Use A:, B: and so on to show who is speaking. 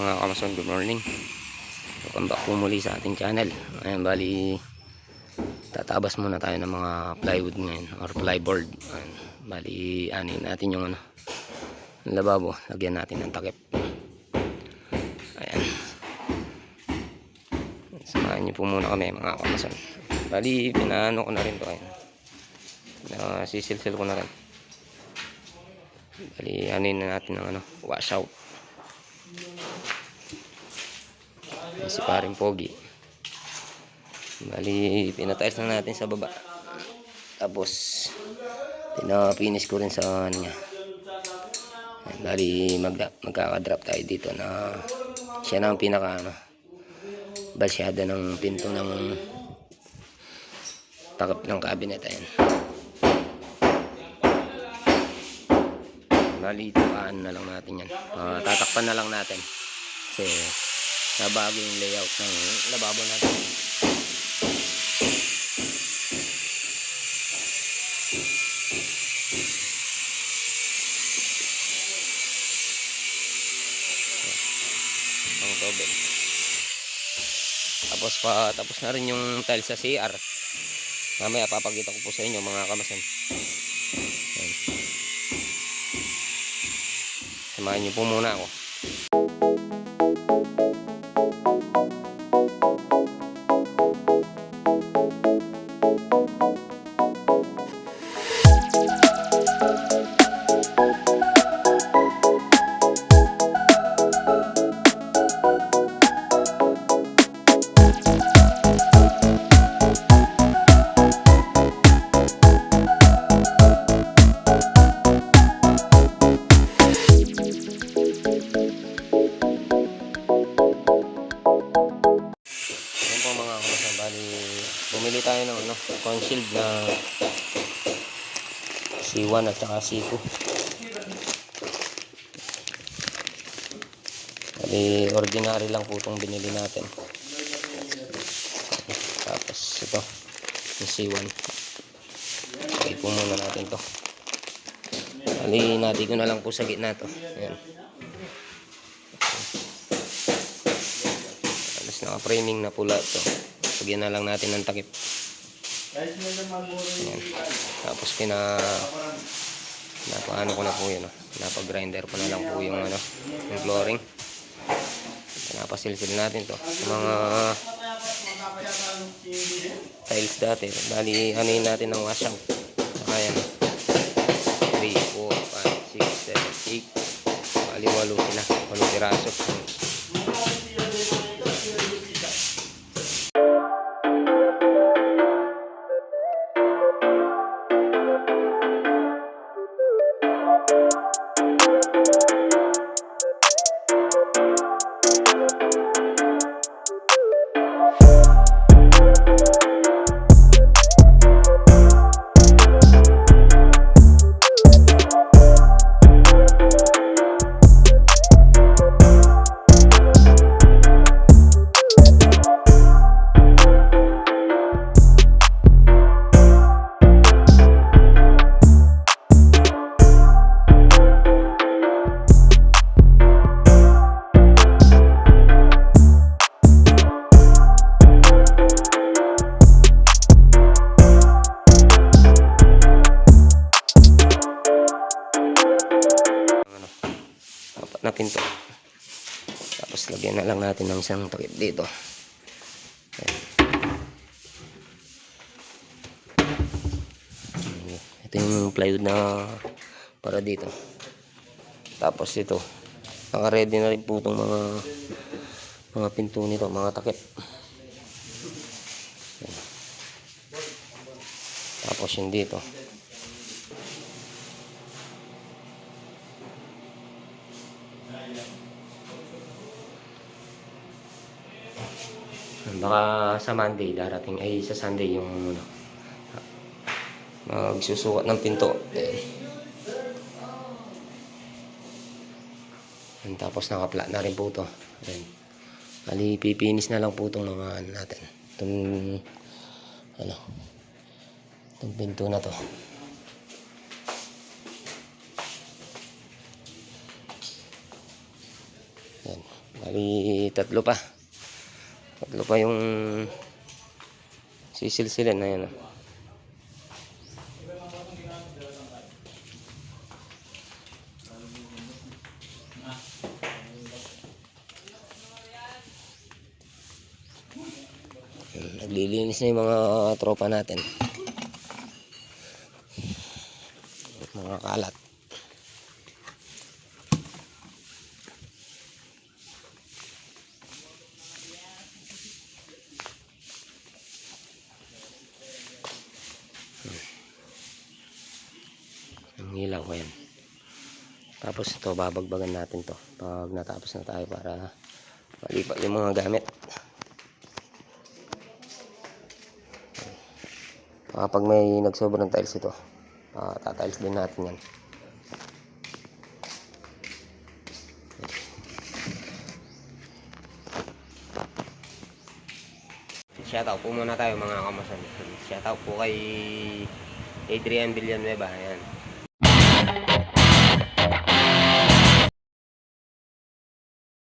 A: mga kamason, good morning. Welcome back po muli sa ating channel. Ayan, bali, tatabas muna tayo ng mga plywood ngayon or plyboard. Ayan, bali, anin natin yung ano, lababo. Lagyan natin ng takip. Ayan. Samahan niyo po muna kami mga kamason. Bali, pinaano ko na rin to. Ayan. Na, sisilsil ko na rin. Bali, anin na natin ng ano, washout. Ayan si paring pogi. Bali, pinatiles na natin sa baba. Tapos, pinapinis ko rin sa ano niya. Bali, mag magkakadrop tayo dito na siya na ang pinaka ano, basyada ng pinto ng takip ng cabinet. Ayan. Bali, na lang natin yan. Ah, tatakpan na lang natin. Kasi, nabago yung layout ng lababo natin. Ang tobel. Tapos pa, tapos na rin yung tile sa CR. Mamaya papakita ko po sa inyo mga kamasan. Samahan niyo po muna ako. Ayan mga kamasan, bali bumili tayo ng ano, concealed na C1 at saka C2. Bali ordinary lang po itong binili natin. Tapos ito, yung C1. Okay po muna natin to. Bali natin ko na lang po sa gitna to. Ayan. Alas naka-framing na pula to. Lagyan na lang natin ng takip. Ayan. Tapos pina napaano ko na po yun. Oh. Napag-grinder ko na lang po yung ano, yung flooring. Pinapasilsil natin to. Yung mga tiles dati. Bali, ano yun natin ng washout. Saka yan. 3, 4, 5, 6, 7, 8. Bali, walo sila. Walo piraso. Apat na pinto. Tapos lagyan na lang natin ng isang takip dito. Ayan. Ito yung plywood na para dito. Tapos ito, naka-ready na rin po itong mga mga pinto nito, mga takip. Tapos yung dito. Baka sa Monday darating ay sa Sunday yung ano, magsusukat ng pinto. Ayan, tapos nakapla na rin po ito. Ayan. Bali, pipinis na lang po itong mga natin. Itong ano, itong pinto na to. Bali, tatlo pa. Tatlo pa yung sisilsilin na yan. oh. Naglilinis na yung mga tropa natin. Mga kalat. Ang ilaw ko yan. Tapos ito, babagbagan natin to pag natapos na tayo para malipat yung mga gamit. Kapag may nagsobrang tiles ito, uh, tatiles din natin yan. Shoutout po muna tayo mga kamasan. Shoutout po kay Adrian Villanueva. Ayan.